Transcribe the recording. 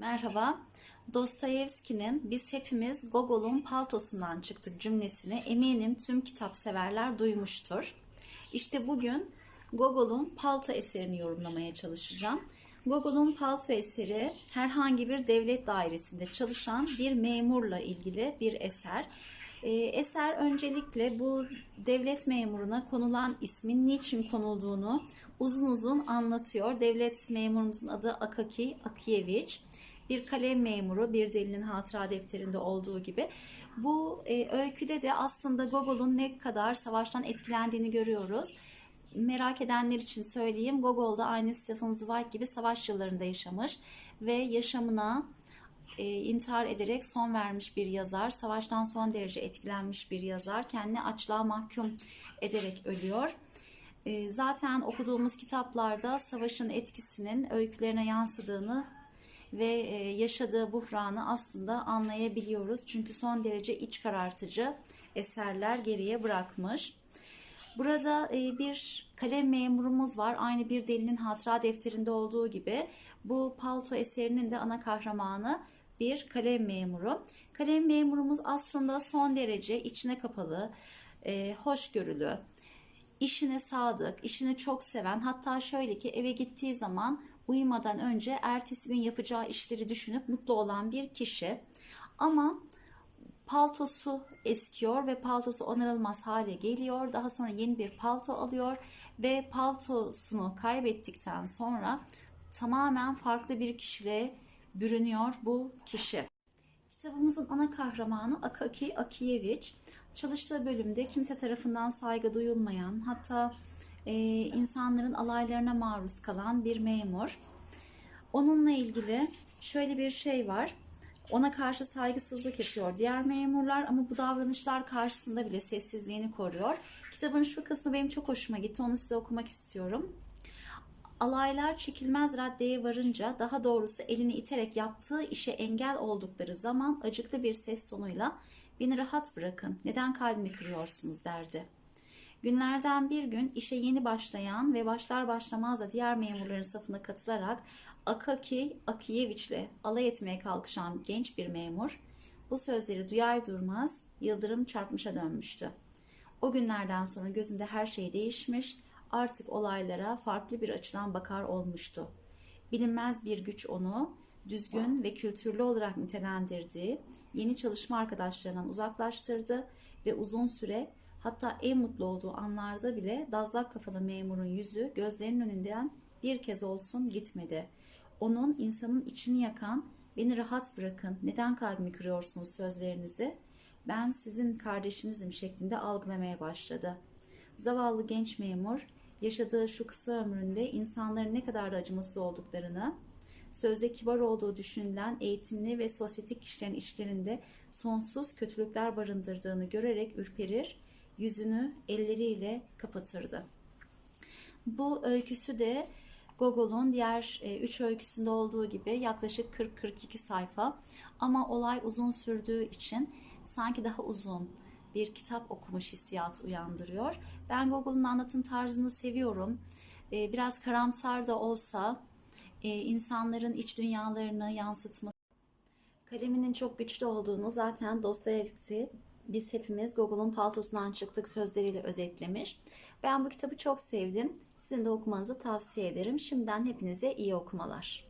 Merhaba. Dostoyevski'nin biz hepimiz Gogol'un paltosundan çıktık cümlesini eminim tüm kitap severler duymuştur. İşte bugün Gogol'un palto eserini yorumlamaya çalışacağım. Gogol'un palto eseri herhangi bir devlet dairesinde çalışan bir memurla ilgili bir eser. Ee, eser öncelikle bu devlet memuruna konulan ismin niçin konulduğunu uzun uzun anlatıyor. Devlet memurumuzun adı Akaki Akiyevich bir kalem memuru bir delinin hatıra defterinde olduğu gibi. Bu e, öyküde de aslında Gogol'un ne kadar savaştan etkilendiğini görüyoruz. Merak edenler için söyleyeyim. Gogol da aynı Stefan Zweig gibi savaş yıllarında yaşamış ve yaşamına e, intihar ederek son vermiş bir yazar. Savaştan son derece etkilenmiş bir yazar. Kendini açlığa mahkum ederek ölüyor. E, zaten okuduğumuz kitaplarda savaşın etkisinin öykülerine yansıdığını ve e, yaşadığı buhranı aslında anlayabiliyoruz. Çünkü son derece iç karartıcı eserler geriye bırakmış. Burada e, bir kalem memurumuz var. Aynı bir delinin hatıra defterinde olduğu gibi bu palto eserinin de ana kahramanı bir kalem memuru. Kalem memurumuz aslında son derece içine kapalı, e, hoşgörülü, işine sadık, işini çok seven hatta şöyle ki eve gittiği zaman uyumadan önce ertesi gün yapacağı işleri düşünüp mutlu olan bir kişi. Ama paltosu eskiyor ve paltosu onarılmaz hale geliyor. Daha sonra yeni bir palto alıyor ve paltosunu kaybettikten sonra tamamen farklı bir kişiliğe bürünüyor bu kişi. Kitabımızın ana kahramanı Akaki Akiyevich. Çalıştığı bölümde kimse tarafından saygı duyulmayan, hatta e, insanların alaylarına maruz kalan bir memur. Onunla ilgili şöyle bir şey var. Ona karşı saygısızlık yapıyor diğer memurlar ama bu davranışlar karşısında bile sessizliğini koruyor. Kitabın şu kısmı benim çok hoşuma gitti. Onu size okumak istiyorum. Alaylar çekilmez raddeye varınca daha doğrusu elini iterek yaptığı işe engel oldukları zaman acıklı bir ses tonuyla beni rahat bırakın neden kalbimi kırıyorsunuz derdi. Günlerden bir gün işe yeni başlayan ve başlar başlamaz da diğer memurların safına katılarak Akaki Akiyeviç'le alay etmeye kalkışan genç bir memur bu sözleri duyar durmaz yıldırım çarpmışa dönmüştü. O günlerden sonra gözünde her şey değişmiş, artık olaylara farklı bir açıdan bakar olmuştu. Bilinmez bir güç onu düzgün ve kültürlü olarak nitelendirdiği yeni çalışma arkadaşlarından uzaklaştırdı ve uzun süre hatta en mutlu olduğu anlarda bile dazlak kafalı memurun yüzü gözlerinin önünden bir kez olsun gitmedi. Onun insanın içini yakan, beni rahat bırakın, neden kalbimi kırıyorsunuz sözlerinizi, ben sizin kardeşinizim şeklinde algılamaya başladı. Zavallı genç memur, yaşadığı şu kısa ömründe insanların ne kadar da acımasız olduklarını, sözde kibar olduğu düşünülen eğitimli ve sosyetik kişilerin içlerinde sonsuz kötülükler barındırdığını görerek ürperir, yüzünü elleriyle kapatırdı. Bu öyküsü de Gogol'un diğer 3 öyküsünde olduğu gibi yaklaşık 40-42 sayfa ama olay uzun sürdüğü için sanki daha uzun bir kitap okumuş hissiyatı uyandırıyor. Ben Gogol'un anlatım tarzını seviyorum. Biraz karamsar da olsa insanların iç dünyalarını yansıtması kaleminin çok güçlü olduğunu zaten Dostoyevski biz hepimiz Google'un paltosundan çıktık sözleriyle özetlemiş. Ben bu kitabı çok sevdim. Sizin de okumanızı tavsiye ederim. Şimdiden hepinize iyi okumalar.